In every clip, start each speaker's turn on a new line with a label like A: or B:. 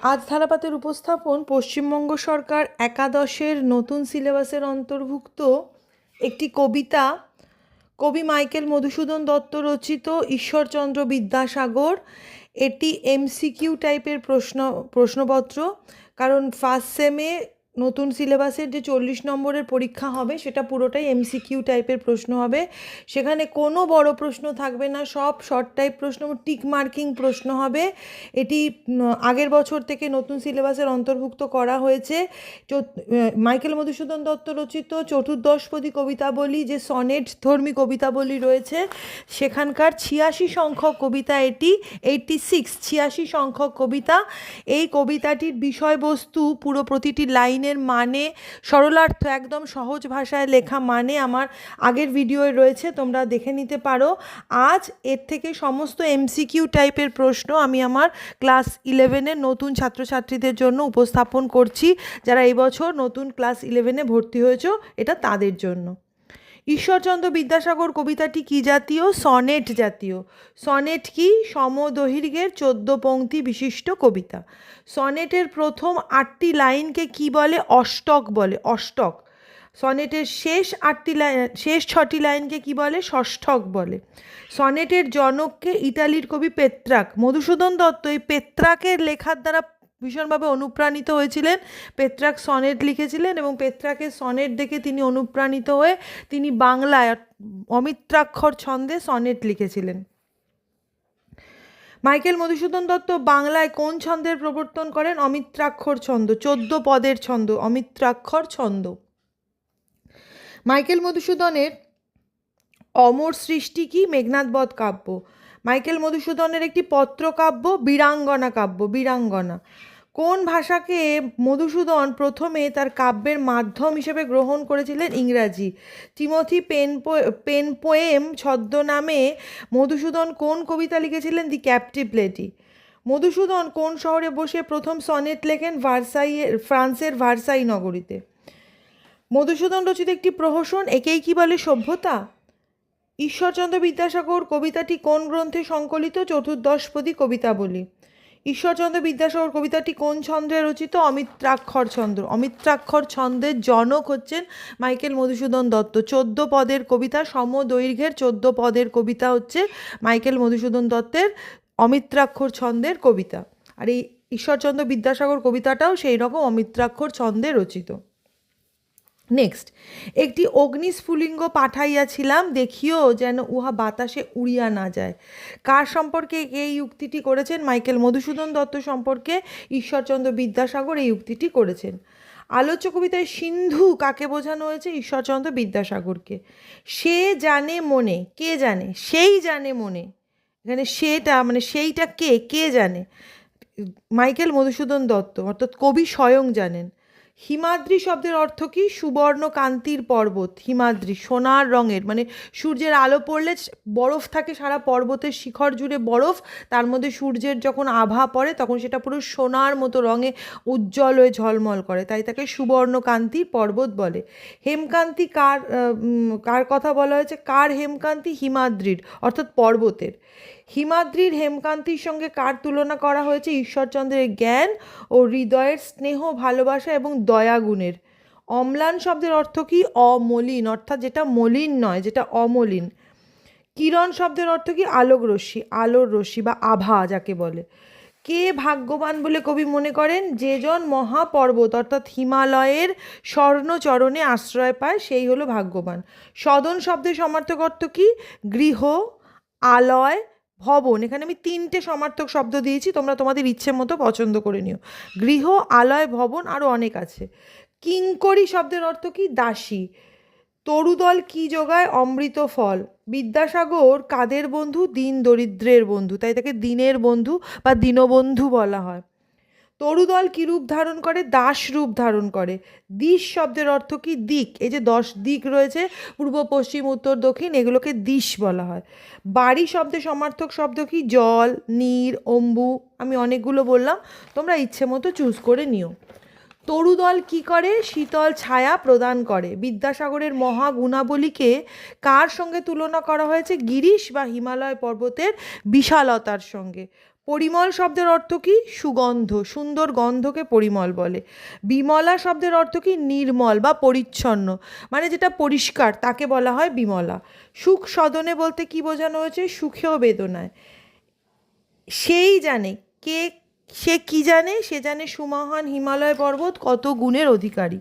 A: আজ ধারাপাতের উপস্থাপন পশ্চিমবঙ্গ সরকার একাদশের নতুন সিলেবাসের অন্তর্ভুক্ত একটি কবিতা, কবি মাইকেল মধুসূদন দত্ত রচিত ঈশ্বরচন্দ্র বিদ্যাসাগর। এটি এমসিকিউ টাইপের প্রশ্ন, প্রশ্নপত্র, কারণ ফার্স্ট সেমে নতুন সিলেবাসের যে চল্লিশ নম্বরের পরীক্ষা হবে, সেটা পুরোটাই এমসিকিউ টাইপের প্রশ্ন হবে। সেখানে কোনো বড় প্রশ্ন থাকবে না, সব শর্ট টাইপ প্রশ্ন টিক মার্কিং প্রশ্ন হবে। এটি আগের বছর থেকে নতুন সিলেবাসের অন্তর্ভুক্ত করা হয়েছে। মাইকেল মধুসূদন দত্ত রচিত চতুর্দশপদী কবিতাবলী, যে সনেট ধর্মী কবিতাবলী রয়েছে, সেখানকার ছিয়াশি সংখ্যক কবিতা এটি এইটটি সিক্স ছিয়াশি সংখ্যক কবিতা। এই কবিতাটির বিষয়বস্তু পুরো প্রতিটি লাইনের মানে সরলার্থ একদম সহজ ভাষায় লেখা মানে আমার আগের ভিডিওয়ে রয়েছে, তোমরা দেখে নিতে পারো। আজ এর থেকে সমস্ত এমসিকিউ টাইপের প্রশ্ন আমি আমার ক্লাস ইলেভেনে নতুন ছাত্রছাত্রীদের জন্য উপস্থাপন করছি। যারা এবছর বছর নতুন ক্লাস ইলেভেনে ভর্তি হয়েছ, এটা তাদের জন্য। ঈশ্বরচন্দ্র বিদ্যাসাগর কবিতাটি কি জাতীয়? সনেট জাতীয়। সনেট কি? সমদৈর্ঘ্যের চোদ্দ পংক্তি বিশিষ্ট কবিতা। সনেটের প্রথম আটটি লাইনকে কি বলে? অষ্টক বলে, অষ্টক। সনেটের শেষ আটটি লাইন শেষ ছটি লাইনকে কি বলে? ষষ্ঠক বলে। সনেটের জনককে ইতালির কবি পেত্রাক, মধুসূদন দত্ত এই পেত্রাকের লেখার দ্বারা ভীষণভাবে অনুপ্রাণিত হয়েছিলেন। পেত্রাক সনেট লিখেছিলেন এবং পেত্রাকের সনেট দেখে তিনি অনুপ্রাণিত হয়ে তিনি বাংলায় অমিত্রাক্ষর ছন্দে সনেট লিখেছিলেন। মাইকেল মধুসূদন দত্ত বাংলায় কোন ছন্দের প্রবর্তন করেন? অমিত্রাক্ষর ছন্দ, চোদ্দ পদের ছন্দ, অমিত্রাক্ষর ছন্দ। মাইকেল মধুসূদনের অমর সৃষ্টি কি? মেঘনাথবধ কাব্য। মাইকেল মধুসূদনের একটি পত্রকাব্য বীরাঙ্গনা কাব্য, বীরাঙ্গনা। কোন ভাষাকে মধুসূদন প্রথমে তার কাব্যের মাধ্যম হিসেবে গ্রহণ করেছিলেন? ইংরাজি। টিমথি পেন পেন পোয়েম ছদ্মনামে মধুসূদন কোন কবিতা লিখেছিলেন? দি ক্যাপটিভ লেডি। মধুসূদন কোন শহরে বসে প্রথম সনেট লেখেন? ভার্সাইয়ের ফ্রান্সের ভার্সাই নগরীতে। মধুসূদন রচিত একটি প্রহসন, একেই কি বলে সভ্যতা? ঈশ্বরচন্দ্র বিদ্যাসাগর কবিতাটি কোন গ্রন্থে সংকলিত? চতুর্দশপদী কবিতাবলী। ঈশ্বরচন্দ্র বিদ্যাসাগর কবিতাটি কোন ছন্দে রচিত? অমিত্রাক্ষর ছন্দ। অমিত্রাক্ষর ছন্দের জনক হচ্ছেন মাইকেল মধুসূদন দত্ত। চোদ্দ পদের কবিতা, সমদৈর্ঘ্যের চোদ্দ পদের কবিতা হচ্ছে মাইকেল মধুসূদন দত্তের অমিত্রাক্ষর ছন্দের কবিতা। আর এই ঈশ্বরচন্দ্র বিদ্যাসাগর কবিতাটাও সেই রকম অমিত্রাক্ষর ছন্দে রচিত। নেক্সট একটি অগ্নিস্ফুলিঙ্গ পাঠাইয়াছিলাম, দেখিও যেন উহা বাতাসে উড়িয়া না যায়। কার সম্পর্কে এই উক্তিটি করেছেন? মাইকেল মধুসূদন দত্ত সম্পর্কে ঈশ্বরচন্দ্র বিদ্যাসাগর এই উক্তিটি করেছেন। আলোচ্য কবিতায় সিন্ধু কাকে বোঝানো হয়েছে? ঈশ্বরচন্দ্র বিদ্যাসাগরকে। সে জানে মনে, কে জানে? সেই জানে মনে। এখানে সেটা মানে সেইটা কে কে জানে? মাইকেল মধুসূদন দত্ত, অর্থাৎ কবি স্বয়ং জানেন। হিমাদ্রি শব্দের অর্থ কি? সুবর্ণ কান্তির পর্বত। হিমাদ্রি, সোনার রঙের। মানে সূর্যের আলো পড়লে বরফ থাকে সারা পর্বতের শিখর জুড়ে বরফ। তার মধ্যে সূর্যের যখন আভা পড়ে, তখন সেটা পুরো সোনার মতো রঙে উজ্জ্বল হয়ে ঝলমল করে। তাই তাকে সুবর্ণ কান্তির পর্বত বলে। হেমকান্তি কার কার কথা বলা হয়েছে? কার হেমকান্তি? হিমাদ্রির, অর্থাৎ পর্বতের। হিমাদ্রির হেমকান্তির সঙ্গে কার তুলনা করা হয়েছে? ঈশ্বরচন্দ্রের জ্ঞান ও হৃদয়ের স্নেহ, ভালোবাসা এবং দয়াগুণের। অম্লান শব্দের অর্থ কি? অমলিন, অর্থাৎ যেটা মলিন নয়, যেটা অমলিন। কিরণ শব্দের অর্থ কি? আলোক রশ্মি, আলোর রশ্মি বা আভা যাকে বলে। কে ভাগ্যবান বলে কবি মনে করেন? যেজন মহাপর্বত, অর্থাৎ হিমালয়ের স্বর্ণচরণে আশ্রয় পায়, সেই হলো ভাগ্যবান। সদন শব্দের সমার্থক অর্থ কি? গৃহ, আলয় ভবন, এখানে আমি তিনটে সমার্থক শব্দ দিয়েছি, তোমরা তোমাদের ইচ্ছে মতো পছন্দ করে নিও। গৃহ, আলয়, ভবন আরও অনেক আছে। কিঙ্করি শব্দের অর্থ কি? দাসী। তরুদল কি যোগায়? অমৃত ফল। বিদ্যাসাগর, কাদের বন্ধু? দিন দরিদ্রের বন্ধু। তাই তাকে দিনের বন্ধু বা দীনবন্ধু বলা হয়। তরুদল কি রূপ ধারণ করে? দাস রূপ ধারণ করে। দিশ শব্দের অর্থ কি? দিক। এই যে দশ দিক রয়েছে, পূর্ব, পশ্চিম, উত্তর, দক্ষিণ, এগুলোকে দিশ বলা হয়। বাড়ি শব্দে সমার্থক শব্দ কি? জল, নীর, অম্বু। আমি অনেকগুলো বললাম, তোমরা ইচ্ছে মতো চুজ করে নিও। তরুদল কি করে? শীতল ছায়া প্রদান করে। বিদ্যাসাগরের মহা গুণাবলীকে কার সঙ্গে তুলনা করা হয়েছে? গিরিশ বা হিমালয় পর্বতের বিশালতার সঙ্গে। পরিমল শব্দের অর্থ কি? সুগন্ধ, সুন্দর গন্ধকে পরিমল বলে। বিমলা শব্দের অর্থ কি? নির্মল বা পরিচ্ছন্ন। মানে যেটা পরিষ্কার, তাকে বলা হয় বিমলা। সুখ সদনে বলতে কি বোঝানো হয়েছে? সুখেও বেদনায়। সেই জানে কে, সে কি জানে? সে জানে সুমহান হিমালয় পর্বত কত গুণের অধিকারী।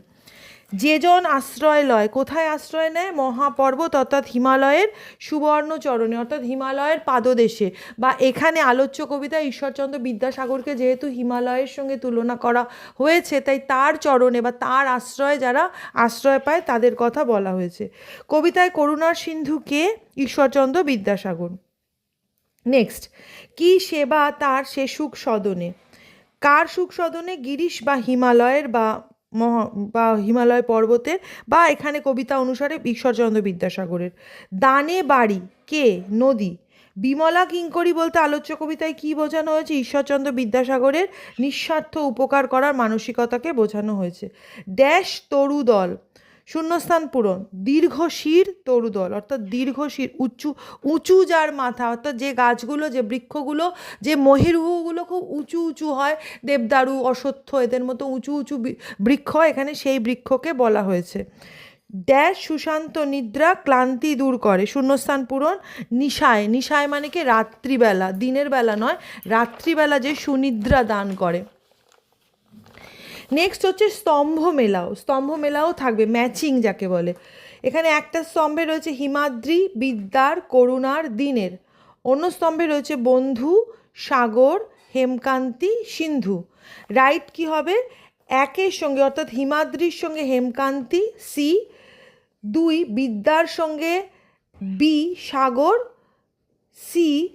A: যেজন আশ্রয় লয়, কোথায় আশ্রয় নেয়? মহাপর্বত অর্থাৎ হিমালয়ের সুবর্ণ চরণে অর্থাৎ হিমালয়ের পাদদেশে। বা এখানে আলোচ্য কবিতা ঈশ্বরচন্দ্র বিদ্যাসাগরকে যেহেতু হিমালয়ের সঙ্গে তুলনা করা হয়েছে, তাই তার চরণে বা তার আশ্রয়ে যারা আশ্রয় পায়, তাদের কথা বলা হয়েছে। কবিতায় করুণার সিন্ধু কে? ঈশ্বরচন্দ্র বিদ্যাসাগর। নেক্সট, কি সেবা তার সে সুখ সদনে? কার সুখ সদনে? গিরিশ বা হিমালয়ের বা মহা, বা হিমালয় পর্বতের বা এখানে কবিতা অনুসারে ঈশ্বরচন্দ্র বিদ্যাসাগরের। দানে বাড়ি, কে? নদী। বিমলা কিঙ্করি বলতে আলোচ্য কবিতায় কী বোঝানো হয়েছে? ঈশ্বরচন্দ্র বিদ্যাসাগরের নিঃস্বার্থ উপকার করার মানসিকতাকে বোঝানো হয়েছে। ড্যাশ তরুদল শূন্যস্থান পূরণ। দীর্ঘ শির তরুদল, অর্থাৎ দীর্ঘ শির উঁচু উঁচু যার মাথা, অর্থাৎ যে গাছগুলো, যে বৃক্ষগুলো, যে মহিরুহগুলো খুব উঁচু উঁচু হয়, দেবদারু, অশ্বত্থ, এদের মতো উঁচু উঁচু বৃক্ষ এখানে সেই বৃক্ষকে বলা হয়েছে। ড্যাশ, সুশান্ত নিদ্রা, ক্লান্তি দূর করে, শূন্যস্থান পূরণ, নিশায়। নিশায় মানে কি? রাত্রিবেলা, দিনের বেলা নয়, রাত্রিবেলা যে সুনিদ্রা দান করে। নেক্সট হচ্ছে স্তম্ভ মেলাও। স্তম্ভ মেলাও থাকবে ম্যাচিং যাকে বলে। এখানে একটা স্তম্ভে রয়েছে হিমাদ্রি, বিদ্যার, করুণার, দিনের। অন্য স্তম্ভে রয়েছে বন্ধু, সাগর, হেমকান্তি, সিন্ধু। রাইট কি হবে? একের সঙ্গে, অর্থাৎ হিমাদ্রির সঙ্গে হেমকান্তি সি দুই, বিদ্যার সঙ্গে বি সাগর সি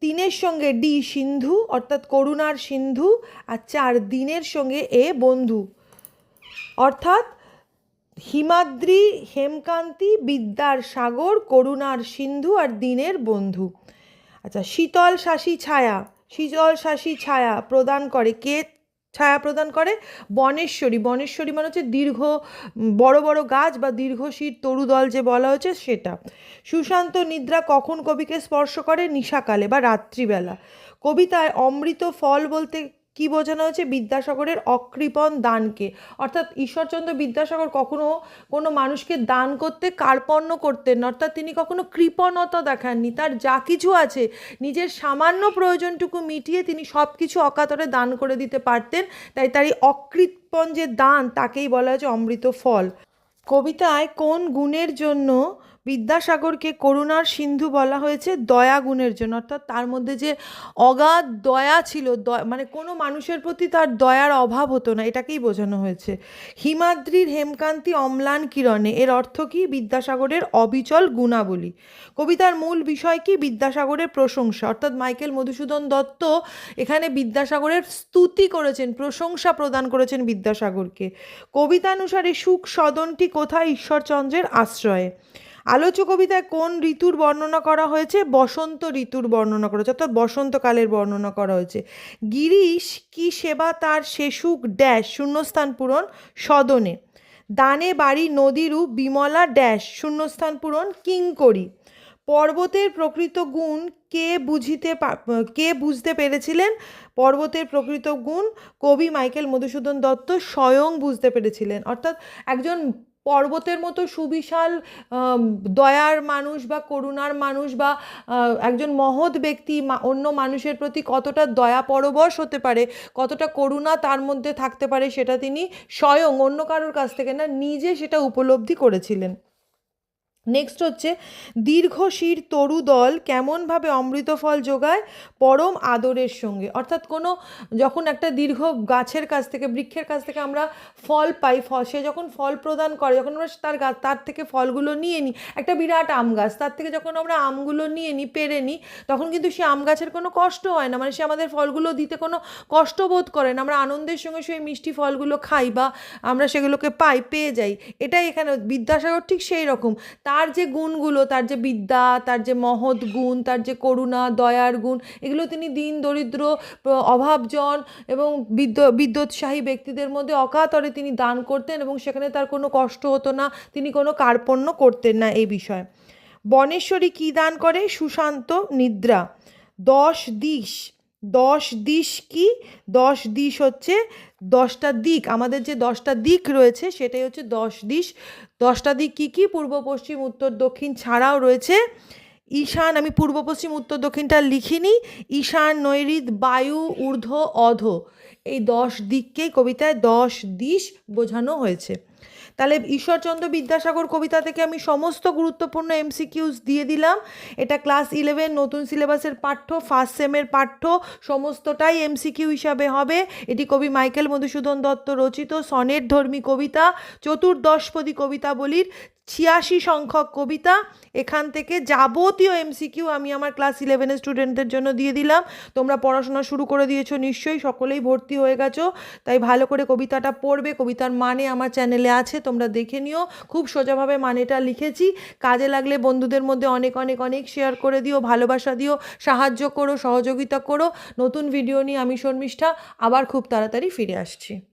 A: তিনের সঙ্গে ডি সিন্ধু, অর্থাৎ করুণার সিন্ধু, আর চার দিনের সঙ্গে এ বন্ধু। অর্থাৎ হিমাদ্রি, হেমকান্তি, বিদ্যার সাগর, করুণার সিন্ধু, আর দিনের বন্ধু। আচ্ছা শীতল শাসী ছায়া, শীতল শাসী ছায়া প্রদান করে কে ছায়া প্রদান করে। বনেশ্বরী বনেশ্বরী মানে হচ্ছে দীর্ঘ, বড় বড় গাছ বা দীর্ঘ শীত তরুদল যে বলা হয়েছে সেটা। সুশান্ত নিদ্রা কখন কবিকে স্পর্শ করে? নিশাকালে বা রাত্রিবেলা। কবিতায় অমৃত ফল বলতে কি বোঝানো হয়েছে? বিদ্যাসাগরের অকৃপণ দানকে। অর্থাৎ ঈশ্বরচন্দ্র বিদ্যাসাগর কখনো কোনো মানুষকে দান করতে, কার্পণ্য করতেন অর্থাৎ তিনি কখনো কৃপণতা দেখাননি। তার যা কিছু আছে, নিজের সামান্য প্রয়োজনটুকু মিটিয়ে তিনি সব কিছু অকাতরে দান করে দিতে পারতেন। তাই তার এই অকৃপণ যে দান, তাকেই বলা হয়েছে অমৃত ফল। কবিতায় কোন গুণের জন্য বিদ্যাসাগরকে করুণার সিন্ধু বলা হয়েছে দয়া গুণের জন্য। অর্থাৎ তার মধ্যে যে অগাধ দয়া ছিল মানে কোনো মানুষের প্রতি তার দয়ার অভাব হতো না, এটাকেই বোঝানো হয়েছে। হিমাদ্রির হেমকান্তি অম্লান কিরণে, এর অর্থ কি? বিদ্যাসাগরের অবিচল গুণাবলী। কবিতার মূল বিষয় কি? বিদ্যাসাগরের প্রশংসা। অর্থাৎ মাইকেল মধুসূদন দত্ত এখানে বিদ্যাসাগরের স্তুতি করেছেন, প্রশংসা প্রদান করেছেন বিদ্যাসাগরকে। কবিতানুসারে সুখ সদনটি কোথায়? ঈশ্বরচন্দ্রের আশ্রয়ে। আলোচ্য কবিতায় কোন ঋতুর বর্ণনা করা হয়েছে? বসন্ত ঋতুর বর্ণনা করা হয়েছে, অর্থাৎ বসন্তকালের বর্ণনা করা হয়েছে। গিরিশ কি সেবা তার শেষুক ড্যাশ? শূন্যস্থান পূরণ সদনে। দানে বাড়ি নদীরূপ বিমলা ড্যাশ? শূন্যস্থান পূরণ কিঙ্করি। পর্বতের প্রকৃত গুণ কে বুঝিতে কে বুঝতে পেরেছিলেন? পর্বতের প্রকৃত গুণ কবি মাইকেল মধুসূদন দত্ত স্বয়ং বুঝতে পেরেছিলেন। অর্থাৎ একজন পর্বতের মতো সুবিশাল দয়ার মানুষ বা করুণার মানুষ বা একজন মহৎ ব্যক্তি অন্য মানুষের প্রতি কতটা দয়া পরবশ হতে পারে, কতটা করুণা তার মধ্যে থাকতে পারে, সেটা তিনি স্বয়ং অন্য কারোর কাছ থেকে না, নিজে সেটা উপলব্ধি করেছিলেন। নেক্সট হচ্ছে দীর্ঘ শির তরু দল কেমনভাবে অমৃত ফল যোগায় পরম আদরের সঙ্গে? অর্থাৎ কোনো, যখন একটা দীর্ঘ গাছের কাছ থেকে, বৃক্ষের কাছ থেকে আমরা ফল পাই, ফল, সে যখন ফল প্রদান করে, যখন আমরা তার গাছ তার থেকে ফলগুলো নিয়ে নিই, একটা বিরাট আম গাছ, তার থেকে যখন আমরা আমগুলো নিয়ে নিই, পেরে নিই, তখন কিন্তু সে আম গাছের কোনো কষ্ট হয় না। মানে সে আমাদের ফলগুলো দিতে কোনো কষ্ট বোধ করে না। আমরা আনন্দের সঙ্গে সেই মিষ্টি ফলগুলো খাই বা আমরা সেগুলোকে পাই, পেয়ে যাই। এটাই এখানে, বিদ্যাসাগর ঠিক সেই রকম। তার যে গুণগুলো, তার যে বিদ্যা, তার যে মহৎ গুণ, তার যে করুণা, দয়ার গুণ, এগুলো তিনি দিন দরিদ্র, অভাবজন এবং বিদ্য বিদ্যোৎসাহী ব্যক্তিদের মধ্যে অকাতরে তিনি দান করতেন এবং সেখানে তার কোনো কষ্ট হতো না, তিনি কোনো কার্পণ্য করতেন না এই বিষয়ে। বনেশ্বরী কী দান করে? সুশান্ত নিদ্রা। দশ দিশ। দশ দিশ কি? দশ দিশ হচ্ছে দশটা দিক। আমাদের যে দশটা দিক রয়েছে, সেটাই হচ্ছে দশ দিশ। দশটা দিক কী কী? পূর্ব, পশ্চিম, উত্তর, দক্ষিণ ছাড়াও রয়েছে। ঈশান, আমি পূর্ব, পশ্চিম, উত্তর, দক্ষিণটা লিখিনি। ঈশান নৈরিত বায়ু, ঊর্ধ্ব, অধ। এই দশ দিককেই কবিতায় দশ দিশ বোঝানো হয়েছে। তাহলে ঈশ্বরচন্দ্র বিদ্যাসাগর কবিতা থেকে আমি সমস্ত গুরুত্বপূর্ণ এমসিকিউস দিয়ে দিলাম। এটা ক্লাস ইলেভেন নতুন সিলেবাসের পাঠ্য ফার্স্ট সেমের পাঠ্য, সমস্তটাই এমসিকিউ হিসাবে হবে। এটি কবি মাইকেল মধুসূদন দত্ত রচিত সনের ধর্মী কবিতা চতুর্দশপদী কবিতাবলীর ছিয়াশি সংখ্যক কবিতা। এখান থেকে যাবতীয় এমসিকিউ আমি আমার ক্লাস ইলেভেনের স্টুডেন্টদের জন্য দিয়ে দিলাম। তোমরা পড়াশোনা শুরু করে দিয়েছ নিশ্চয়ই, সকলেই ভর্তি হয়ে গেছো। তাই ভালো করে কবিতাটা পড়বে, কবিতার মানে আমার চ্যানেলে আছে, তোমরা দেখে নিও। খুব সোজাভাবে মানেটা লিখেছি। কাজে লাগলে বন্ধুদের মধ্যে অনেক অনেক অনেক শেয়ার করে দিও, ভালোবাসা দিও, সাহায্য করো, সহযোগিতা করো। নতুন ভিডিও নিয়ে আমি শর্মিষ্ঠা, আবার খুব তাড়াতাড়ি ফিরে আসছি।